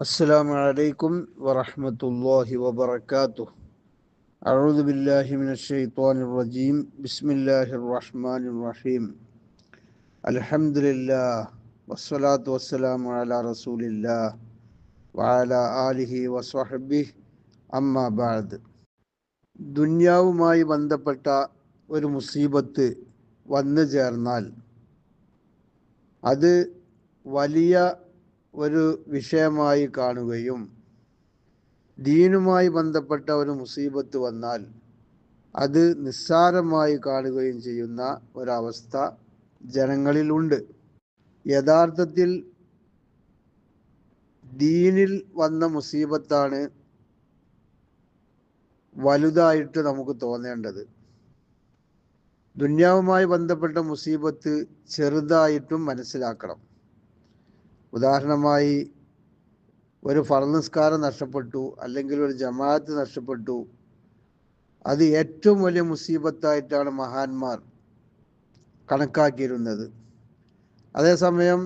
السلام عليكم ورحمة الله وبركاته أعوذ بالله من الشيطان الرجيم بسم الله الرحمن الرحيم الحمد لله والصلاة والسلام على رسول الله وعلى آله وصحبه أما بعد ദുന്യാവുമായി ബന്ധപ്പെട്ട ഒരു മുസീബത്ത് വന്നു ചേർന്നാൽ അത് വലിയ ഒരു വിഷയമായി കാണുകയും ദീനുമായി ബന്ധപ്പെട്ട ഒരു മുസീബത്ത് വന്നാൽ അത് നിസ്സാരമായി കാണുകയും ചെയ്യുന്ന ഒരവസ്ഥ ജനങ്ങളിലുണ്ട് യഥാർത്ഥത്തിൽ ദീനിൽ വന്ന മുസീബത്താണ് വലുതായിട്ട് നമുക്ക് തോന്നേണ്ടത്. ദുന്യാവുമായി ബന്ധപ്പെട്ട മുസീബത്ത് ചെറുതായിട്ടും മനസ്സിലാക്കണം. ഉദാഹരണമായി ഒരു ഫർനസ്കാരം നഷ്ടപ്പെട്ടു അല്ലെങ്കിൽ ഒരു ജമാഅത്ത് നഷ്ടപ്പെട്ടു അത് ഏറ്റവും വലിയ മുസീബത്തായിട്ടാണ് മഹാന്മാർ കണക്കാക്കിയിരുന്നത്. അതേസമയം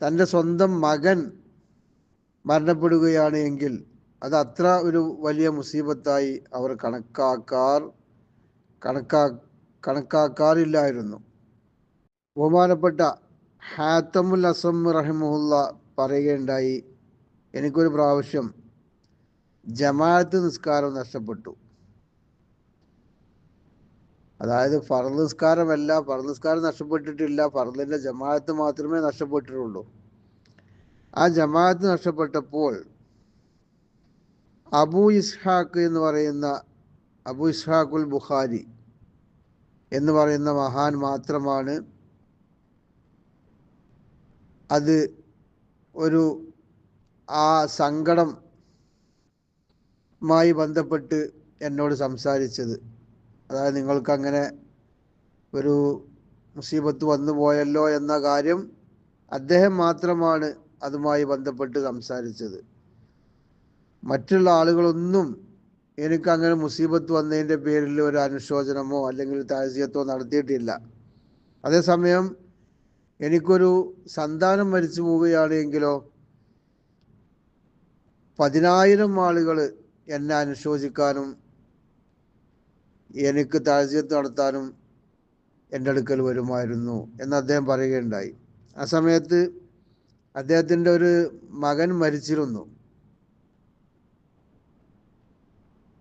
തന്റെ സ്വന്തം മകൻ മരണപ്പെടുകയാണ് എങ്കിൽ അത് അത്ര ഒരു വലിയ മുസീബത്തായി അവർ കണക്കാക്കാർ കണക്കാ കണക്കാക്കാറില്ലായിരുന്നു. ബഹുമാനപ്പെട്ട ഹാത്തമുൽ അസം റഹിമുല്ല പറയുകയുണ്ടായി എനിക്കൊരു പ്രാവശ്യം ജമാഅത്ത് നിസ്കാരം നഷ്ടപ്പെട്ടു. അതായത് ഫർദ് നിസ്കാരമല്ല ഫർദ് നിസ്കാരം നഷ്ടപ്പെട്ടിട്ടില്ല ഫറലിന്റെ ജമാഅത്ത് മാത്രമേ നഷ്ടപ്പെട്ടിട്ടുള്ളൂ. ആ ജമാഅത്ത് നഷ്ടപ്പെട്ടപ്പോൾ അബു ഇസ്ഹാഖ് എന്ന് പറയുന്ന അബു ഇസ്ഹാഖുൽ ബുഖാരി എന്ന് പറയുന്ന മഹാൻ മാത്രമാണ് അത് ഒരു ആ സങ്കടം മായി ബന്ധപ്പെട്ട് എന്നോട് സംസാരിച്ചത്. അതായത് നിങ്ങൾക്ക് അങ്ങനെ ഒരു മുസീബത്ത് വന്നു പോയല്ലോ എന്ന കാര്യം അദ്ദേഹം മാത്രമാണ് അതുമായി ബന്ധപ്പെട്ട് സംസാരിച്ചത്. മറ്റുള്ള ആളുകളൊന്നും എനിക്ക് അങ്ങനെ മുസീബത്ത് വന്നതിന്റെ പേരിൽ ഒരു അനുശോചനമോ അല്ലെങ്കിൽ താഴ്ചയത്തോ നടത്തിയിട്ടില്ല. അതേസമയം എനിക്കൊരു സന്താനം മരിച്ചു പോവുകയാണ് എങ്കിലോ പതിനായിരം ആളുകൾ എന്നെ അനുശോചിക്കാനും എനിക്ക് താഴ്ചയത്ത് നടത്താനും എന്റെ അടുക്കൽ വരുമായിരുന്നു എന്ന് അദ്ദേഹം പറയുകയുണ്ടായി. ആ സമയത്ത് അദ്ദേഹത്തിന്റെ ഒരു മകൻ മരിച്ചിരുന്നു.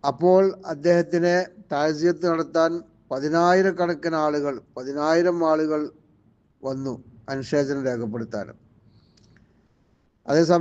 അപ്പോൾ അദ്ദേഹത്തിനെ താഴ്ചയത്ത് നടത്താൻ പതിനായിരക്കണക്കിന് ആളുകൾ പതിനായിരം ആളുകൾ വന്നു. അനുശോചനം രേഖപ്പെടുത്താനും. അതേസമയം